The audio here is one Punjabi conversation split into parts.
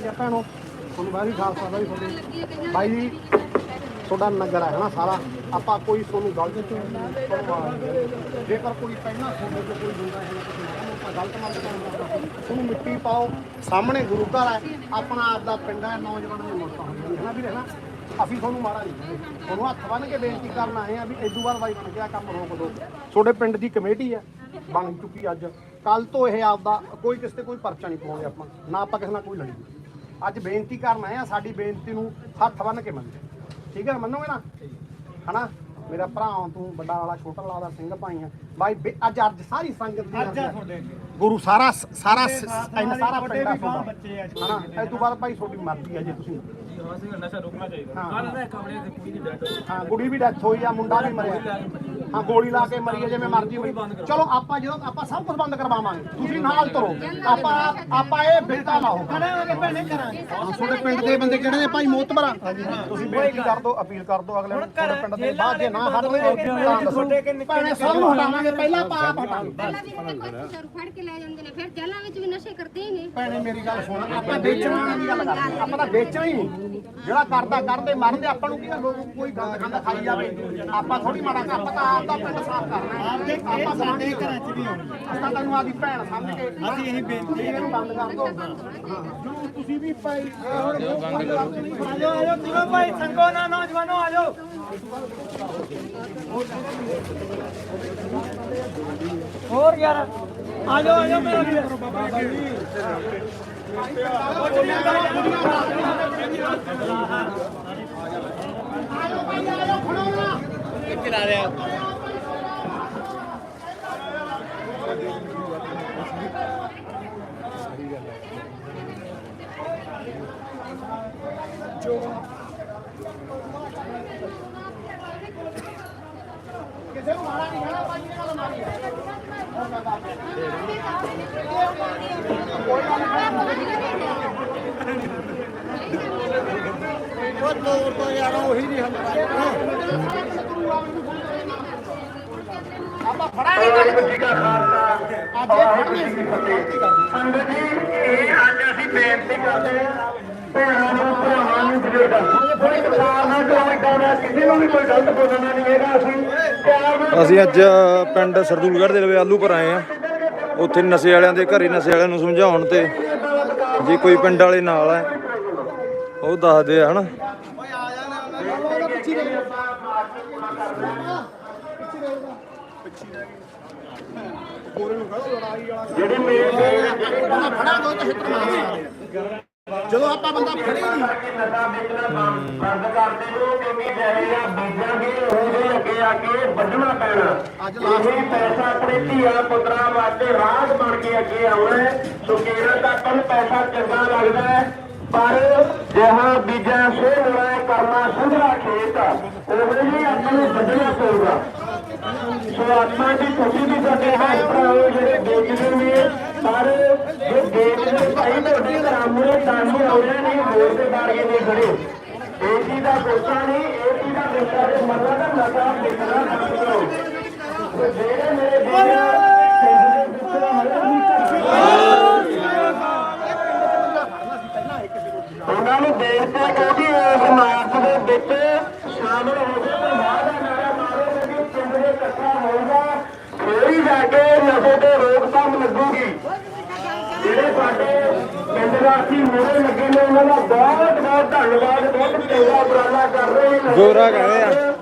ਚੱਲਿਆ ਭੈਣੋ ਤੁਹਾਨੂੰ ਬਾਹਰੀ ਖਾਲਸਾ ਦਾ ਵੀ ਤੁਹਾਡੇ। ਬਾਈ ਜੀ, ਤੁਹਾਡਾ ਨਗਰ ਹੈ ਹਨਾ ਸਾਰਾ। ਆਪਾਂ ਕੋਈ ਤੁਹਾਨੂੰ ਗਲਤ ਚ ਜੇਕਰ ਕੋਈ ਪਹਿਲਾਂ ਤੁਹਾਡੇ ਤੋਂ ਕੋਈ ਹੁੰਦਾ ਹੈ ਆਪਾਂ ਗਲਤ ਮੰਨ ਕਰਦੇ। ਉਹਨੂੰ ਮਿੱਟੀ ਪਾਓ, ਸਾਹਮਣੇ ਗੁਰੂ ਘਰ ਹੈ, ਆਪਣਾ ਆਪ ਦਾ ਪਿੰਡ ਹੈ, ਨੌਜਵਾਨ ਦੀ ਮੌਤਾਂ ਹੁੰਦੀਆਂ ਨੇ ਹਨਾ ਵੀਰੇ, ਹਨਾ? ਅਸੀਂ ਤੁਹਾਨੂੰ ਮਾੜਾ ਨਹੀਂ ਤੁਹਾਨੂੰ ਹੱਥ ਬੰਨ ਕੇ ਬੇਨਤੀ ਕਰਨ ਆਏ ਆ ਵੀ ਇਦੋਂ ਬਾਅਦ ਬਾਈ ਬਣ ਗਿਆ ਕੰਮ ਰੋਕ ਦਿਓ। ਤੁਹਾਡੇ ਪਿੰਡ ਦੀ ਕਮੇਟੀ ਹੈ, ਬਣ ਚੁੱਕੀ ਅੱਜ। ਕੱਲ ਤੋਂ ਇਹ ਆਪਦਾ ਕੋਈ ਕਿਸੇ ਤੇ ਕੋਈ ਪਰਚਾ ਨਹੀਂ ਪਾਉਂਦੇ ਆਪਾਂ। ਨਾ ਆਪਾਂ ਕਿਸੇ ਨਾਲ ਕੋਈ ਲੜੀ ਅੱਜ ਬੇਨਤੀ ਕਰਨ ਆਏ ਆ ਸਾਡੀ ਬੇਨਤੀ ਨੂੰ ਹੱਥ ਬੰਨ ਕੇ ਮੰਨੋ ਠੀਕ ਹੈ ਮੰਨੋਗੇ ਨਾ? ਹਨਾ? ਮੇਰਾ ਭਰਾ ਤੂੰ ਵੱਡਾ ਵਾਲਾ ਛੋਟਾ ਵਾਲਾ ਦਾ ਸਿੰਘ ਭਾਈ ਆ। ਬਾਈ ਬੇ- ਅੱਜ ਅੱਜ ਸਾਰੀ ਸੰਗਤ ਦੀ ਅੱਜ ਆ ਤੁਹਾਡੇ ਗੁਰੂ ਸਾਰਾ ਸਾਰਾ ਇੰਨਾ ਸਾਰਾ ਵੱਡੇ ਪਿੰਡ ਆ ਵੀ ਤੁਹਾਡਾ। ਬੱਚੇ ਆ। ਹਨਾ? ਇਹ ਤੋਂ ਬਾਅਦ ਭਾਈ ਤੁਹਾਡੀ ਮਰਜ਼ੀ ਆ ਜੇ ਤੁਸੀਂ। ਨਸ਼ਾ ਰੋਕਣਾ ਚਾਹੀਦਾ। ਹਾਂ। ਕੱਲ ਦਾ ਕਮਰੇ ਤੇ ਕੁੜੀ ਦੀ ਡੈਡ ਹਾਂ ਗੁੜੀ ਵੀ ਡੈਥ ਹੋਈ ਆ ਮੁੰਡਾ ਵੀ ਮਰਿਆ। ਹਾਂ ਗੋਲੀ ਲਾ ਕੇ ਮਰੀ ਆ ਜਿਵੇਂ ਮਰਜ਼ੀ ਹੋਈ। ਚਲੋ ਆਪਾਂ ਜਦੋਂ ਆਪਾਂ ਸਭ ਕੁਝ ਬੰਦ ਕਰਵਾਵਾਂਗੇ। ਤੁਸੀਂ ਨਾਲ ਤੁਰੋ। ਆਪਾਂ ਆਪਾਂ ਇਹ ਬਿਲਤਾ ਲਾਓ। ਭੈਣੇ ਕਰਾਂਗੇ ਹਾਂ, ਤੁਹਾਡੇ ਪਿੰਡ ਦੇ ਬੰਦੇ ਕਿਹੜੇ ਨੇ? ਭਾਈ ਮੋਤਬਰਾ ਤੁਸੀਂ ਬੇਨਤੀ ਕਰ ਦਿਓ ਅਪੀਲ ਕਰ ਦਿਓ ਅਗਲੇ ਨੂੰ। ਤੁਹਾਡੇ ਪਿੰਡ ਦੇ ਬਾਅਦ ਜੇ ਨਾ ਦੱਸੋ। ਭੈਣੇ ਸਭ ਨੂੰ ਹਟਾਵਾਂਗੇ ਪਹਿਲਾਂ ਕੋਈ ਝਾੜੂ ਫੜ ਕੇ ਲੈ ਜਾਂਦੇ ਨੇ। ਫਿਰ ਜੇਲਾਂ ਵਿੱਚ ਵੀ ਨਸ਼ੇ ਕਰਦੇ ਹੀ ਨੇ। ਭੈਣੇ ਮੇਰੀ ਗੱਲ ਸੁਣ। ਆਪਾਂ ਵੇਚਣ ਦੀ ਗੱਲ ਕਰਦੇ ਆਪਾਂ ਤਾਂ ਵੇਚਣਾ ਹੀ ਨਹੀਂ। ਜਿਹੜਾ ਕਰਦਾ ਕਰਦੇ ਮਰਦੇ ਆਪਾਂ ਨੂੰ ਕੀ ਆ, ਲੋਕ ਕੋਈ ਗੰਦ ਖਾਂਦਾ ਖਾਈ ਜਾਵੇ। ਆਪਾਂ ਥੋੜੀ ਮਾੜਾ ਕਰ ਆਪਾਂ ਤਾਂ ਆਪ ਦਾ ਪਿੰਡ ਸਾਫ਼ ਕਰਨਾ ਹੈ। ਆਪਦੇ ਆਪਾਂ ਸਾਡੇ ਘਰਾਂ 'ਚ ਵੀ ਆਉਣੀ ਅਸੀਂ ਤੈਨੂੰ ਆਦੀ ਭੈਣ ਸਮਝ ਕੇ ਅਸੀਂ ਇਹੀ ਬੇਨਤੀ ਤੁਸੀਂ ਇਹਨੂੰ ਬੰਦ ਕਰ ਦਿਓ। ਹਾਂ। ਜੋ ਤੁਸੀਂ ਵੀ ਭਾਈ ਆਜੋ ਆਜੋ ਤਿਵੇਂ ਭਾਈ ਸੰਗੋ ਨਾ ਨੌਜਵਾਨੋ ਆਜੋ ਹੋਰ ਯਾਰ ਆਜੋ ਆਜੋ ਮੇਰਾ ਵੀਰ। ਕਿਸੇ ਨੂੰ ਮਾਰਾ ਨਹੀਂ ਕਹਿਣਾ ਭਾਈ ਨੇ ਮਾਰੀ ਹੈ ਉਹ ਤੋੜ ਤੋਂ ਯਾਰ ਉਹੀ ਨਹੀਂ ਹੱਲ ਆਪਾਂ ਫੜਾਂਗੇ ਵਾਹਿਗੁਰੂ ਜੀ ਕਾ। ਖਾਲਸਾ ਅੱਜ ਇਹ ਫੜਨੀ ਸੀ ਗਲਤੀ ਕਰਦੀ ਸੰਗਤ ਜੀ ਇਹ ਅੱਜ ਅਸੀਂ ਬੇਨਤੀ ਕਰਦੇ ਹਾਂ ਭੈਣਾਂ ਨੂੰ ਭਰਾਵਾਂ ਨੂੰ ਬਜ਼ੁਰਗਾਂ ਨੂੰ ਕੋਈ ਵਿਚਾਰ ਨਾ ਕਰੋ ਏਦਾਂ ਦਾ ਕਿਸੇ ਨੂੰ ਵੀ ਕੋਈ ਗਲਤ ਬੋਲਣਾ ਨਹੀਂ ਹੈਗਾ ਅਸੀਂ ਪਿਆਰ ਨਾਲ ਅਸੀਂ ਅੱਜ ਪਿੰਡ ਸਰਦੂਲਗੜ੍ਹ ਦੇ ਲਵੇ ਆਲੂ ਪਰ ਆਏ ਆ ਉੱਥੇ ਨਸ਼ੇ ਵਾਲਿਆਂ ਦੇ ਘਰੇ ਨਸ਼ੇ ਵਾਲਿਆਂ ਨੂੰ ਸਮਝਾਉਣ ਤੇ ਜੇ ਕੋਈ ਪਿੰਡ ਵਾਲੇ ਨਾਲ ਹੈ ਉਹ ਦੱਸਦੇ ਆ ਹਨਾ? ਜਿਹੜੇ ਮੇਰੇ ਬੰਦਾ ਫੜਾਂਗੇ ਉਹ ਤਾਂ ਹਿੱਟ ਮਾਰਨਾ ਜਦੋਂ ਆਪਾਂ ਬੰਦਾ ਫੜੇ ਨਹੀਂ ਨਸ਼ਾ ਵੇਚਣਾ ਬੰਦ ਕਰ ਦਿਓ ਕਿਉਂਕਿ ਜਿਹੜੇ ਆ ਬੀਜਾਂਗੇ ਉਹਦੇ ਅੱਗੇ ਆ ਕੇ ਵੱਢਣਾ ਪੈਣਾ ਇਹ ਪੈਸਾ ਆਪਣੇ ਧੀਆਂ ਪੁੱਤਰਾਂ ਵਾਸਤੇ ਰਾਜ ਬਣ ਕੇ ਅੱਗੇ ਆਉਣਾ ਸੋ ਕੇਰਲ ਦਾ ਨੂੰ ਪੈਸਾ ਚੰਗਾ ਲੱਗਦਾ ਹੈ। ਪਰ ਜਹਾਂ ਬੀਜਾਂ ਸੇ ਲੜਾਈ ਕਰਨਾ ਸੰਧਰਾ ਖੇਤ ਉਹ ਹੀ ਆਪਾਂ ਨੂੰ ਵੱਢਣਾ ਪਊਗਾ। ਆਤਮਾ ਦੀ ਖੁਸ਼ੀ ਦੀ ਸਾਡੇ ਭਾਈ ਭਰਾਓ ਜਿਹੜੇ ਵੇਚਦੇ ਨੇ, ਪਰ ਜੋ ਵੇਚਦੇ ਭਾਈ ਤੁਹਾਡੇ ਸਾਹਮਣੇ ਦਾਨੀ ਆਉਣੇ ਨਹੀਂ ਹੋਰ ਤੇ ਬਾਰੀਏ ਨਹੀਂ ਖੜੇ ਇਹ ਦਾ ਸੋਚਾ ਨਹੀਂ, ਇਹ ਦਾ ਦੇਖਾ ਤੇ ਮਰਨਾ ਦਾ ਨਸ਼ਾ ਦੇਖਣਾ ਬੰਦ ਕਰੋ। ਜਿਹੜੇ ਮੇਰੇ ਵੀਰ ਉਹਨਾਂ ਨੂੰ ਬੇਨਤੀ ਹੈ ਕਿ ਇਸ ਮਾਰਚ ਦੇ ਵਿੱਚ ਸ਼ਾਮਲ ਹੋ ਕੇ ਬਾਹਰ ਦਾ ਨਾਰਾ ਮਾਰੋ ਕਿ ਪਿੰਡ ਦੇ ਇਕੱਠਾ ਹੋਊਗਾ ਫੇਰ ਹੀ ਜਾ ਕੇ ਨਸ਼ੇ ਤੇ ਰੋਕਥਾਮ ਲੱਗੂਗੀ ਜਿਹੜੇ ਸਾਡੇ ਪਿੰਡ ਵਾਸੀ ਮੋਰੇ ਲੱਗੇ ਨੇ ਉਹਨਾਂ ਦਾ ਬਹੁਤ ਬਹੁਤ ਧੰਨਵਾਦ ਬਹੁਤ ਚੰਗਾ ਉਪਰਾਲਾ ਕਰ ਰਹੇ ਨੇ। ਗੋਰਾ ਕਹਿੰਦੇ ਆ।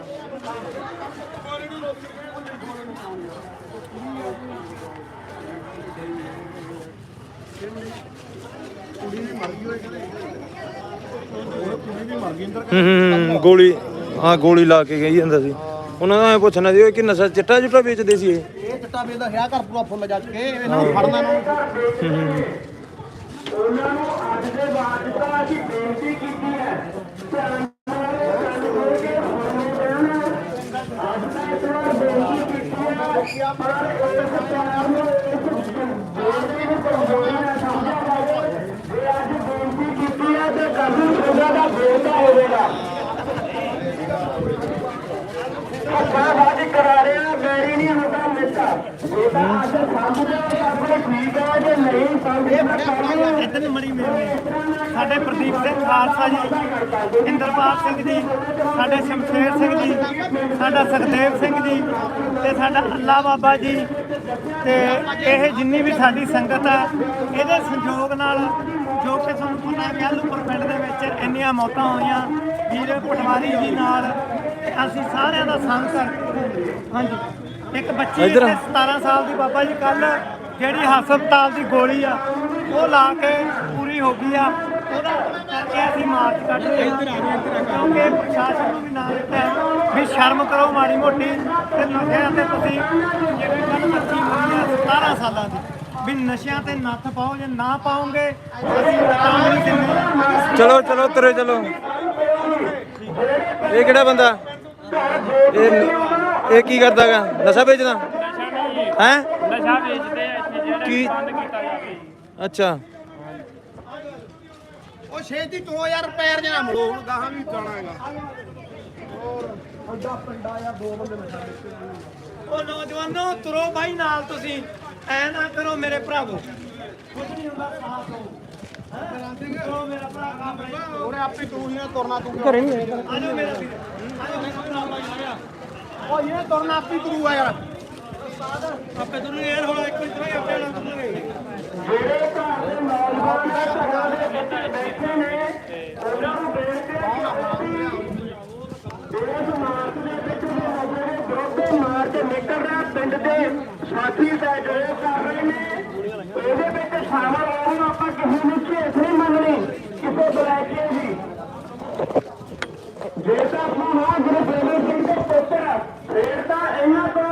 ਹੂੰ ਹੂੰ ਗੋਲੀ ਹਾਂ ਗੋਲੀ ਲਾ ਕੇ ਗਈ ਜਾਂਦਾ ਸੀ। ਉਹਨਾਂ ਦਾ ਐ ਪੁੱਛਣਾ ਸੀ ਕਿ ਨਸ਼ਾ ਚਿੱਟਾ ਚੁੱਟਾ ਵੇਚਦੇ ਸੀ ਇਹ? ਇਹ ਚਿੱਟਾ ਵੇਚਦਾ ਹੈ ਘਰ ਪੂਰਾ ਫੁੱਲ ਜੱਜ ਕੇ ਇਹਨਾਂ ਨੂੰ ਫੜਨਾ ਨੂੰ। ਉਹਨਾਂ ਨੂੰ ਅੱਜ ਦੇ ਬਾਅਦ ਤਾਂ ਅਸੀਂ ਬੇਨਤੀ ਕੀਤੀ ਹੈ। ਧਿਆਨ ਨਾਲ ਕੰਨ ਖੋਲ ਕੇ ਸੁਣਨੇ ਅੱਜ ਤਾਂ ਇਸ ਵਾਰ ਬੇਨਤੀ ਕੀਤੀ ਹੈ, ਪਰ ਇਸ ਪਿਆਰ ਨੂੰ ਇਸ ਬੇਨਤੀ ਨੂੰ ਕਮਜ਼ੋਰੀ ਨਾ ਸਮਝਿਆ ਜਾਵੇ ਜੇ ਅੱਜ ਬੇਨਤੀ ਕੀਤੀ ਹੈ ਤੇ ਕੱਲ੍ਹ ਨੂੰ ਸਜ਼ਾ ਦਾ ਬੇਟਾ ਹੋਵੇਗਾ ਹੱਥਾਂ ਬਾਜੀ ਕਰਾ ਰਿਹਾ ਮੈਰੀ ਨਹੀਂ ਹੁੰਦਾ ਮਿੱਟਾ ਇਹ ਤਾਂ ਅੱਜ ਸਮਝਦੇ ਹੋ ਤਾਂ ਆਪਣੇ ਠੀਕ ਹੈ ਜੇ ਨਹੀਂ ਸਮਝਦੇ ਇੱਧਰ ਮੜੀ ਮੇਰੇ ਸਾਡੇ ਪ੍ਰਦੀਪ ਸਿੰਘ ਖਾਲਸਾ ਜੀ ਇੰਦਰਪਾਲ ਸਿੰਘ ਜੀ ਸਾਡੇ ਸ਼ਮਸ਼ੇਰ ਸਿੰਘ ਜੀ ਸਾਡਾ ਸੁਖਦੇਵ ਸਿੰਘ ਜੀ ਤੇ ਸਾਡਾ ਅੱਲਾ ਬਾਬਾ ਜੀ। ਤੇ ਇਹ ਜਿੰਨੀ ਵੀ ਸਾਡੀ ਸੰਗਤ ਆ ਇਹਦੇ ਸੰਯੋਗ ਨਾਲ ਜੋ ਕਿ ਤੁਹਾਨੂੰ ਪਤਾ ਹੈ ਕੱਲ੍ਹਪੁਰ ਪਿੰਡ ਦੇ ਵਿੱਚ ਇੰਨੀਆਂ ਮੌਤਾਂ ਹੋਈਆਂ। ਵੀਰ ਪਟਵਾਰੀ ਜੀ ਨਾਲ ਅਸੀਂ ਸਾਰਿਆਂ ਦਾ ਸੰਗ ਕਰ ਹਾਂਜੀ। ਇੱਕ ਬੱਚੀ ਇੱਧਰ ਆ। ਇੱਥੇ 17 ਸਾਲ ਦੀ ਬਾਬਾ ਜੀ ਕੱਲ ਜਿਹੜੀ ਹਸਪਤਾਲ ਦੀ ਗੋਲੀ ਆ ਉਹ ਲਾ ਕੇ ਪੂਰੀ ਹੋ ਗਈ ਆ। ਉਹਦਾ ਕਰਕੇ ਅਸੀਂ ਮਾਰਚ ਕੱਢ ਰਹੇ ਹਾਂ ਕਿਉਂਕਿ ਪ੍ਰਸ਼ਾਸਨ ਨੂੰ ਵੀ ਨਾਲ ਦਿੱਤਾ ਹੈ ਵੀ ਸ਼ਰਮ ਕਰੋ ਮਾੜੀ ਮੋਟੀ ਤੇ ਨਸ਼ਿਆਂ ਤੇ ਤੁਸੀਂ ਜਿਹੜੀ ਕੱਲ ਬੱਚੀ ਹੋਈ ਆ 17 ਸਾਲਾਂ ਦੀ ਵੀ ਨਸ਼ਿਆਂ ਤੇ ਨੱਥ ਪਾਓ ਜੇ ਨਾ ਪਾਓਗੇ ਅਸੀਂ ਤਾਂ ਨਹੀਂ ਦਿੰਦੇ। ਚਲੋ ਚਲੋ ਤੁਰੇ ਚਲੋ। ਇਹ ਕਿਹੜਾ ਬੰਦਾ? ਇਹ ਇਹ ਕੀ ਕਰਦਾਗਾ? ਨਸ਼ਾ ਵੇਚਦਾ? ਹੈ? ਨਸ਼ਾ ਵੇਚਦੇ ਆ। ਕੀ? ਬੰਦ ਕੀਤਾ ਜਾਵੇ ਅੱਛਾ। ਉਹ ਛੇਤੀ ਤੁਰੋ ਯਾਰ ਪੈਰ ਜਨਾ ਮੜੋ ਹੁਣ ਗਾਹਾਂ ਵੀ ਜਾਣਾ ਹੈਗਾ। ਹੋਰ ਅੱਡਾ ਪਿੰਡਾ ਆ ਦੋ ਬੰਦੇ ਨਸ਼ਾ ਵੇਚਦੇ ਉਹ ਨੌਜਵਾਨੋ ਤੁਰੋ ਬਾਈ ਨਾਲ ਤੁਸੀਂ। ਐ ਨਾ ਕਰੋ ਮੇਰੇ ਭਰਾਵੋ ਕੁਝ ਨਹੀਂ ਹੁੰਦਾ ਸਾਥ ਹੋ? ਤੁਰੋ ਮੇਰਾ ਭਰਾ ਕੰਮ ਹੈ ਉਹਨੇ ਆਪੇ ਤੂੰ ਹੀ ਤੁਰਨਾ ਤੂੰ ਆ ਜਾਓ ਮੇਰਾ ਵੀਰ। ਆ ਜਾਓ ਮੇਰੇ ਭਰਾ ਬਾਈ ਆ ਗਿਆ ਉਹ ਇਹ ਤੁਰਨਾ ਆਪੇ ਤੂੰ ਆ ਯਾਰ। ਆਪੇ ਤੁਹਾਨੂੰ ਇਹ ਹੋਣਾ ਇੱਕ ਮਿੰਟ ਨਹੀਂ ਆਪੇ ਨਾਲ ਤੁਰਾਂਗੇ ਜਿਹੜੇ ਘਰ ਦੇ ਨੌਜਵਾਨ ਇਸ ਜਗ੍ਹਾ ਦੇ ਵਿੱਚ ਬੈਠੇ ਨੇ, ਉਹਨਾਂ ਨੂੰ ਬੇਨਤੀ ਹੈ ਕਿ ਇਸ ਮਾਰਚ ਦੇ ਵਿੱਚ ਵੀ ਨਸ਼ੇ ਦੇ ਵਿਰੁੱਧ ਨਿਕਲ ਰਿਹਾ ਪਿੰਡ ਦੇ ਸਾਥੀ ਦਾ ਜਿਹੜੇ ਕਰ ਰਹੇ ਨੇ ਇਹਦੇ ਵਿੱਚ ਸ਼ਾਮਲ ਹੋਣ ਆਪਾਂ ਕਿਸੇ ਨੂੰ ਝੇਸ ਨਹੀਂ ਮੰਨਣੀ, ਕਿਸੇ ਬਲੈਕੇ ਦੀ। ਜੇ ਤਾਂ ਤੂੰ ਹਾਂ ਗੁਰੂ ਗੋਬਿੰਦ ਸਿੰਘ ਦੇ ਪੁੱਤਰ ਫੇਰ ਤਾਂ ਇਹਨਾਂ ਤੋਂ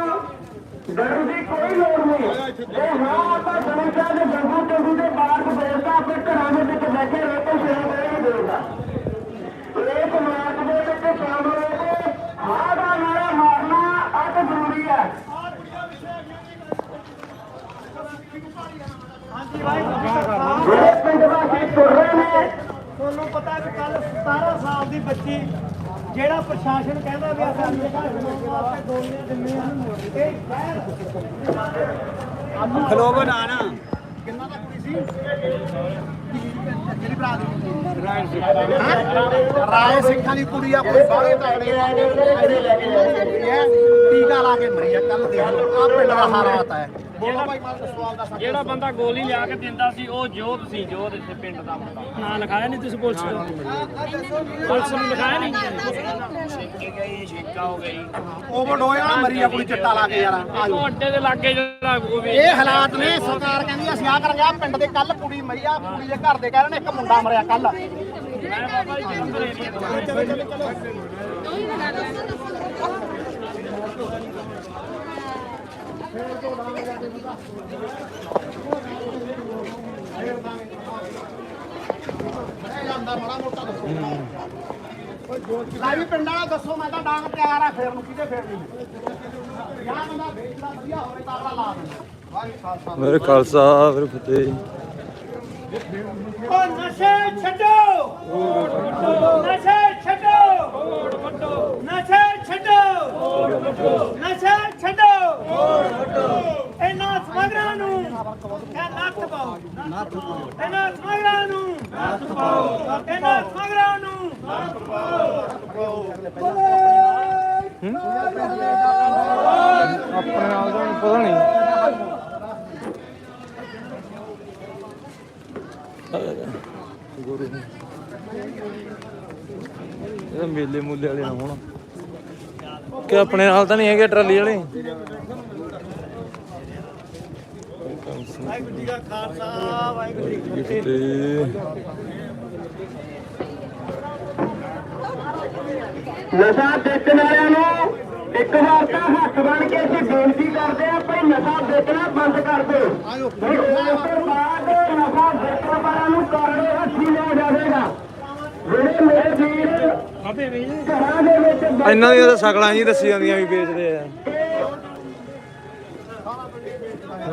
ਡਰਨ ਦੀ ਕੋਈ ਲੋੜ ਨਹੀਂ ਜੇ ਹਾਂ ਆਪਾਂ ਗੁਰੂ ਸਾਹਿਬ ਦੇ ਗੰਗੂ ਟੰਗੂ ਦੇ ਬਾਗ ਬੋਲਦਾ ਆਪਣੇ ਘਰਾਂ ਦੇ ਵਿੱਚ ਬੈਠੇ ਰਹਿ ਕੇ ਸ਼ਰਮ ਨਹੀਂ ਬੋਲਦਾ ਇਸ ਮਾਰਗ ਦੇ ਵਿੱਚ ਸ਼ਾਮਲ ਹੋ ਕੇ ਹਾਂ ਦਾ ਨਾਰਾ ਮਾਰਨਾ ਅਤ ਜ਼ਰੂਰੀ ਹੈ ਹਾਂਜੀ ਭਾਈ ਸਾਹਿਬ ਜਿਹੜੇ ਪਿੰਡ ਵਾਸੀ ਤੁਰ ਰਹੇ ਨੇ ਤੁਹਾਨੂੰ ਪਤਾ ਕਿ ਕੱਲ 17 ਸਾਲ ਦੀ ਬੱਚੀ ਜਿਹੜਾ ਪ੍ਰਸ਼ਾਸਨ ਕਹਿੰਦਾ ਵੀ ਅਸੀਂ ਨਸ਼ਾ ਛੁਡਾਉਣ ਵਾਸਤੇ ਗੋਲੀਆਂ ਦਿੰਦੇ ਆ ਇਹ ਕਿੰਨਾ ਦਾ ਕੁੜੀ ਸੀ? ਜਿਹੜੀ ਭਰਾ ਦੀ ਰਾਏ ਸਿੰਘਾਂ ਦੀ। ਕੁੜੀ ਆ ਕੋਈ ਬਾਹਲੇ ਤਗੜੇ ਟੀਕਾ ਲਾ ਕੇ ਮਰੀ ਆ ਕੱਲ ਦੇਖ ਲਓ। ਆ ਪਿੰਡ ਦਾ ਹਾਲਾਤ ਹੈ। ਸੱਚ ਜਿਹੜਾ ਬੰਦਾ ਗੋਲੀ ਲਿਆ ਕੇ ਦਿੰਦਾ ਸੀ ਉਹ ਜੋਤ ਸੀ ਜੋਤ ਇੱਥੇ ਪਿੰਡ ਦਾ ਮੁੰਡਾ। ਨਾਂ ਲਿਖਾਇਆ ਨਹੀਂ ਤੁਸੀਂ ਪੁਲਿਸ ਨੂੰ ਪੁਲਿਸ ਨੂੰ ਲਿਖਾਇਆ ਨਹੀਂ? ਛੇਕੇ ਗਈ ਛੇਕਾ ਹੋ ਗਈ। ਓਵਰਡੋਜ਼ ਨਾਲ ਮਰੀ ਆ ਕੁੜੀ ਚਿੱਟਾ ਲਾ ਕੇ ਯਾਰ ਆ ਜਾਓ। ਅੱਡੇ ਦੇ ਲਾਗੇ ਜਿਹੜਾ ਉਹ ਵੀ ਇਹ ਹਾਲਾਤ ਨੇ ਸਰਕਾਰ ਕਹਿੰਦੀ ਅਸੀਂ ਆ ਕਰਾਂਗੇ ਆ ਪਿੰਡ ਦੇ ਕੱਲ ਕੁੜੀ ਮਰੀ ਆ ਕੁੜੀ ਦੇ ਘਰ ਦੇ ਕਹਿ ਰਹੇ ਨੇ ਇੱਕ ਮੁੰਡਾ ਮਰਿਆ ਕੱਲ ਮੈਂ ਬਾਬਾ ਜੀ ਜਲੰਧਰ ਏਰੀਆ ਤੋਂ ਜਾਂਦਾ ਮਾੜਾ ਮੋਟਾ ਦੱਸੋ ਲਾਈ ਪਿੰਡ ਵਾਲਾ ਦੱਸੋ ਮੈਂ ਤਾਂ ਡਾਂਗ ਤਿਆਰ ਆ ਫੇਰ ਨੂੰ ਕਿਤੇ ਫੇਰ ਨਹੀਂ। ਯਾ ਬੰਦਾ ਵੇਚਦਾ ਵਧੀਆ ਹੋਵੇ ਤਾਂ ਅਗਲਾ ਲਾ ਦਿੰਦਾ। ਵਾਹਿਗੁਰੂ ਖਾਲਸਾ ਮੇਰੇ ਖਾਲਸਾ ਮੇਰੇ ਫਤਿਹ ਉਹ ਨਸ਼ੇ ਛੱਡੋ! ਨਸ਼ੇ ਛੱਡੋ! ਨਸ਼ੇ ਛੱਡੋ! ਨਸ਼ੇ ਛੱਡੋ! ਇਹਨਾਂ ਸਮਗਰਾਂ ਨੂੰ ਨੱਥ ਪਾਓ। ਇਹਨਾਂ ਸਮਗਰਾਂ ਨੂੰ ਨੱਥ ਪਾਓ। ਇਹਨਾਂ ਸਮਗਰਾਂ ਨੂੰ ਨੱਥ ਪਾਓ। ਆਪਣੇ ਨਾਲ ਦਾ ਪਤਾ ਨਹੀਂ ਗੁਰੂ ਇਹ ਮੇਲੇ ਮੂਲੇ ਵਾਲੇ ਨਾ ਹੋਣ। ਕਿ ਆਪਣੇ ਨਾਲ ਤਾਂ ਨਹੀਂ ਹੈਗੇ ਟਰਾਲੀ ਵਾਲੇ। ਵਾਹਿਗੁਰੂ ਜੀ ਦਾ ਖਾਲਸਾ ਵਾਹਿਗੁਰੂ ਜੀ ਕੀ ਫਤਿਹ ਤੇ ਨਸ਼ਾ ਵੇਚਣ ਵਾਲਿਆਂ ਨੂੰ ਇੱਕ ਵਾਰ ਤਾਂ ਹੱਥ ਬਣ ਕੇ ਅਸੀਂ ਬੇਨਤੀ ਕਰਦੇ ਆ ਭਈ ਨਸ਼ਾ ਵੇਚਣਾ ਬੰਦ ਕਰ ਦਿਓ। ਉਸ ਤੋਂ ਬਾਅਦ ਨਸ਼ਾ ਵੇਚਣ ਵਾਲਿਆਂ ਨੂੰ ਕਾਰਡੇ ਹੱਥੀ ਲਿਆ ਜਾਵੇਗਾ। ਜਿਹੜੇ ਮੇਰੇ ਵੀਰ ਘਰਾਂ ਦੇ ਵਿੱਚ ਇਹਨਾਂ ਦੀਆਂ ਤਾਂ ਸ਼ਕਲਾਂ ਜੀ ਦੱਸੀ ਜਾਂਦੀਆਂ ਵੀ ਵੇਚਦੇ ਆ।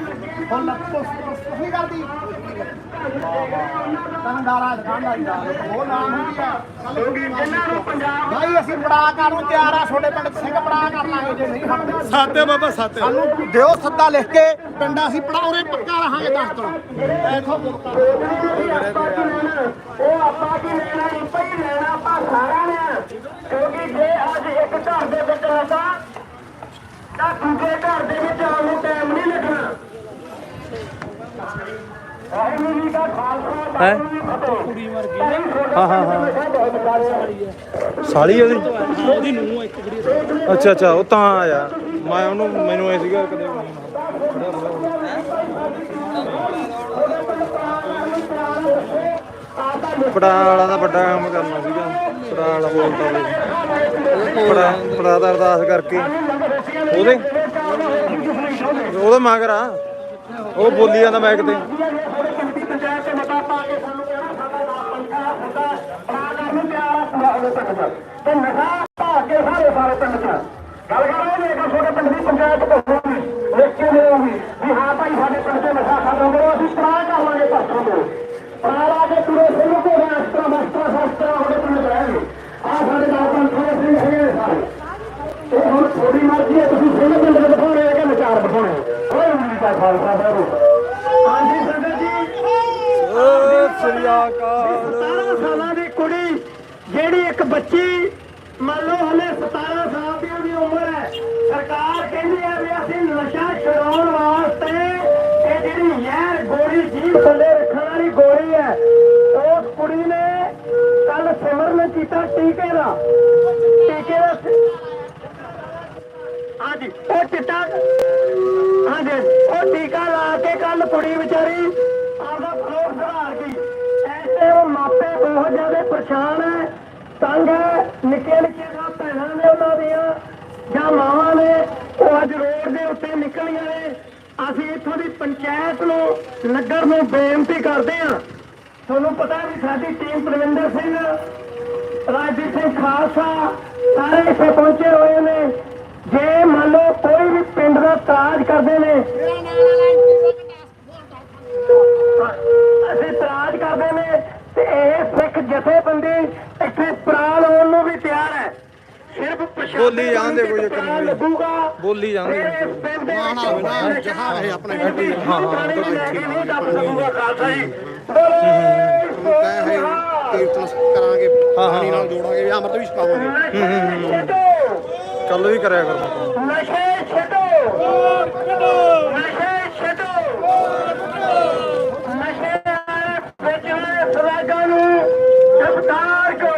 ਜਾਂਦਾ ਫੁੱਲ ਪੁੱਛ ਨਹੀਂ ਕਰਦੀ ਤੰਦਾਰਾ ਦੁਕਾਨਦਾਰੀ ਦਾ ਉਹ ਨਾਮ ਹੁੰਦੀ ਆ ਇਹਨਾਂ ਨੂੰ ਪੰਜਾਬ ਭਾਈ ਅਸੀਂ ਬੜਾ ਕਰਨ ਨੂੰ ਤਿਆਰ ਆ ਤੁਹਾਡੇ ਪਿੰਡ 'ਚ ਸਿੰਘ ਬੜਾ ਕਰ ਲਾਂਗੇ ਜੇ ਨਹੀਂ ਹਟਦੇ ਸਾਤੇ ਬਾਬਾ ਸਾਤੇ। ਸਾਨੂੰ ਦਿਓ ਸੱਦਾ ਲਿਖ ਕੇ ਪਿੰਡਾਂ ਅਸੀਂ ਪੜਾਉਰੇ ਪੱਕਾ ਰਹਾਂਗੇ ਦੱਸ ਤੋਂ ਐਥੋਂ ਉਹ ਆਪਾਂ ਕੀ ਲੈਣਾ? ਰੁਪਏ ਹੀ ਲੈਣਾ। ਆਪਾਂ ਸਾਰਿਆਂ ਨੇ ਕਿਉਂਕਿ ਜੇ ਅੱਜ ਇੱਕ ਘਰ ਦੇ ਵਿੱਚ ਰਸਾ ਤਾਂ ਦੂਜੇ ਘਰ ਦੇ ਵਿੱਚ ਆਉਣ ਨੂੰ ਟਾਈਮ ਨਹੀਂ ਲੱਗਣਾ। ਵਾਹਿਗੁਰੂ ਜੀ ਦਾ ਖਾਲਸਾ ਹੈ? ਕੁੜੀ ਮਰ ਗਈ ਹਾਂ ਹਾਂ ਹਾਂ। ਸਾਲੀ ਉਹਦੀ ਉਹਦੀ? ਨੂੰ ਇੱਕ ਜਿਹੜੀ ਅੱਛਾ ਅੱਛਾ, ਉਹ ਤਾਂ ਆਇਆ ਮੈਂ ਉਹਨੂੰ, ਮੈਨੂੰ ਐ ਸੀਗਾ ਕਦੇ ਪੜਾ ਵਾਲਾ ਦਾ ਵੱਡਾ ਕੰਮ ਕਰਨਾ ਸੀਗਾ। ਪੜਾ ਵਾਲਾ ਬੋਲਦਾ ਹੋਵੇ ਪੜਾ ਪੜਾ ਦਾ ਅਰਦਾਸ ਕਰਕੇ। ਉਹਦੇ? ਉਹਦਾ ਮਗਰ ਆ। ਉਹ ਬੋਲੀ ਜਾਂਦਾ ਮੈਕ ਤੇ। ਪੰਚਾਇਤ ਤੇ ਮਤਾ ਪਾ ਕੇ ਨਸ਼ਾ ਭਾ ਸਾਰੇ ਸਾਰੇ ਪਿੰਡ ਚ। ਗੱਲ ਕਰ ਰਹੇ ਨੇ ਕਿ ਤੁਹਾਡੇ ਪਿੰਡ ਦੀ ਪੰਚਾਇਤ ਕਹੂਗੀ ਲਿਖ ਕੇ ਦੇਊਗੀ ਵੀ ਹਾਂ ਭਾਈ ਸਾਡੇ ਪਿੰਡ ਤੇ ਨਸ਼ਾ ਖਤਮ ਕਰੋ ਅਸੀਂ ਪ੍ਰਾਣ ਕਰ ਲਾਂਗੇ ਪਰਸੋਂ ਤੋਂ ਪ੍ਰਾਣ ਆ ਕੇ ਪੂਰੇ ਸਿੰਘ ਕੋ ਰਾਸ਼ਟਰ ਮਾਸਟਰ ਸ਼ਾਸਤਰ ਤੁਹਾਡੇ ਪਿੰਡ ਚ ਰਹਿਣਗੇ ਆ ਸਾਡੇ ਨਾਲ ਪੰਥ ਦੇ ਸਿੰਘ ਹੈਗੇ ਨੇ ਸਾਰੇ ਇਹ ਹੁਣ ਥੋੜੀ ਮਰਜ਼ੀ ਹੈ ਤੁਸੀਂ ਸਿੰਘ ਪਿੰਡ ਦੇ ਬਿਠਾਉਣੇ ਹੈ ਕਿ ਵਿਚਾਰ ਬਿਠਾਉਣੇ ਕੋਈ ਨਹੀਂ ਦਾ ਖਾਲਸਾ ਸਾਹਿਬ ਹਾਂਜੀ ਸੰਗਤ ਜੀ ਓ ਸ੍ਰੀ ਅਕਾਲ 17 ਸਾਲਾਂ ਦੀ ਕੁੜੀ ਜਿਹੜੀ ਇੱਕ ਬੱਚੀ ਮੰਨ ਲਓ ਹਲੇ 17 ਸਾਲ ਦੀ ਉਹਦੀ ਉਮਰ ਹੈ ਸਰਕਾਰ ਕਹਿੰਦੀ ਹੈ ਵੀ ਅਸੀਂ ਨਸ਼ਾ ਛਡਾਉਣ ਵਾਸਤੇ ਇਹ ਜਿਹੜੀ ਯਾਰ ਗੋਲੀ ਜੀਭ ਥੱਲੇ ਰੱਖਣ ਵਾਲੀ ਗੋਲੀ ਹੈ ਉਸ ਕੁੜੀ ਨੇ ਕੱਲ ਸਿਮਰਨ ਕੀਤਾ ਟੀਕੇ ਦਾ ਟੀਕੇ ਦਾ ਹਾਂਜੀ ਉਹ ਚਿੱਟਾ ਹਾਂਜੀ ਉਹ ਟੀਕਾ ਲਾ ਕੇ ਕੱਲ ਕੁੜੀ ਵਿਚਾਰੀ ਆਪਦਾ ਫਲੋਰ ਸੁਧਾਰ ਗਈ। ਐਸੇ ਉਹ ਮਾਪੇ ਬਹੁਤ ਜ਼ਿਆਦਾ ਪਰੇਸ਼ਾਨ ਹੈ ਤੰਗ ਹੈ ਨਿੱਕੀਆਂ ਨਿੱਕੀਆਂ ਜਿਹੀਆਂ ਭੈਣਾਂ ਨੇ ਉਹਨਾਂ ਦੀਆਂ, ਜਾਂ ਮਾਵਾਂ ਨੇ। ਉਹ ਅੱਜ ਰੋਡ ਦੇ ਉੱਤੇ ਨਿਕਲੀਆਂ ਨੇ। ਅਸੀਂ ਇੱਥੋਂ ਦੀ ਪੰਚਾਇਤ ਨੂੰ, ਨਗਰ ਨੂੰ ਬੇਨਤੀ ਕਰਦੇ ਹਾਂ। ਤੁਹਾਨੂੰ ਪਤਾ ਵੀ ਸਾਡੀ ਟੀਮ ਪ੍ਰਵਿੰਦਰ ਸਿੰਘ ਰਾਜਦੀਪ ਸਿੰਘ ਖਾਲਸਾ ਸਾਰੇ ਇੱਥੇ ਪਹੁੰਚੇ ਹੋਏ ਨੇ। ਜੇ ਮੰਨ ਲਓ ਕੋਈ ਵੀ ਪਿੰਡ ਦਾ ਤਾਜ ਕਰਦੇ ਨੇ ਅਸੀਂ ਇਤਰਾਜ਼ ਕਰਦੇ ਨੇ ਤੇ ਇਹ ਸਿੱਖ ਜਥੇਬੰਦੀ ਇੱਥੇ ਪ੍ਰਾਣ ਹੋਣ ਨੂੰ ਵੀ ਤਿਆਰ ਹੈ। ਸਿਰਫ ਪ੍ਰਸ਼ਾਸਨ ਬੋਲੀ ਜਾਂਦੇ ਕੋਈ ਚੱਕਰ ਨਹੀਂ। ਲੱਗੂਗਾ। ਬੋਲੀ ਜਾਂਦੇ ਨਾ ਹੋਵੇ ਨਾ ਜਹਾਂ ਰਹੇ ਆਪਣੇ ਹਾਂ ਹਾਂ ਨਹੀਂ ਦੱਬ ਸਕੂਗਾ ਖਾਲਸਾ ਜੀ। ਕਹਿ ਹੈ ਕੀਰਤਨ ਕਰਾਂਗੇ ਪਾਣੀ ਨਾਲ ਜੋੜਾਂਗੇ ਵੀ ਅੰਮ੍ਰਿਤ ਵੀ ਛਕਾਵਾਂਗੇ। ਕੱਲ ਵੀ ਕਰਿਆ ਕਰਨਾ। ਨਸ਼ੇ ਛੱਡੋ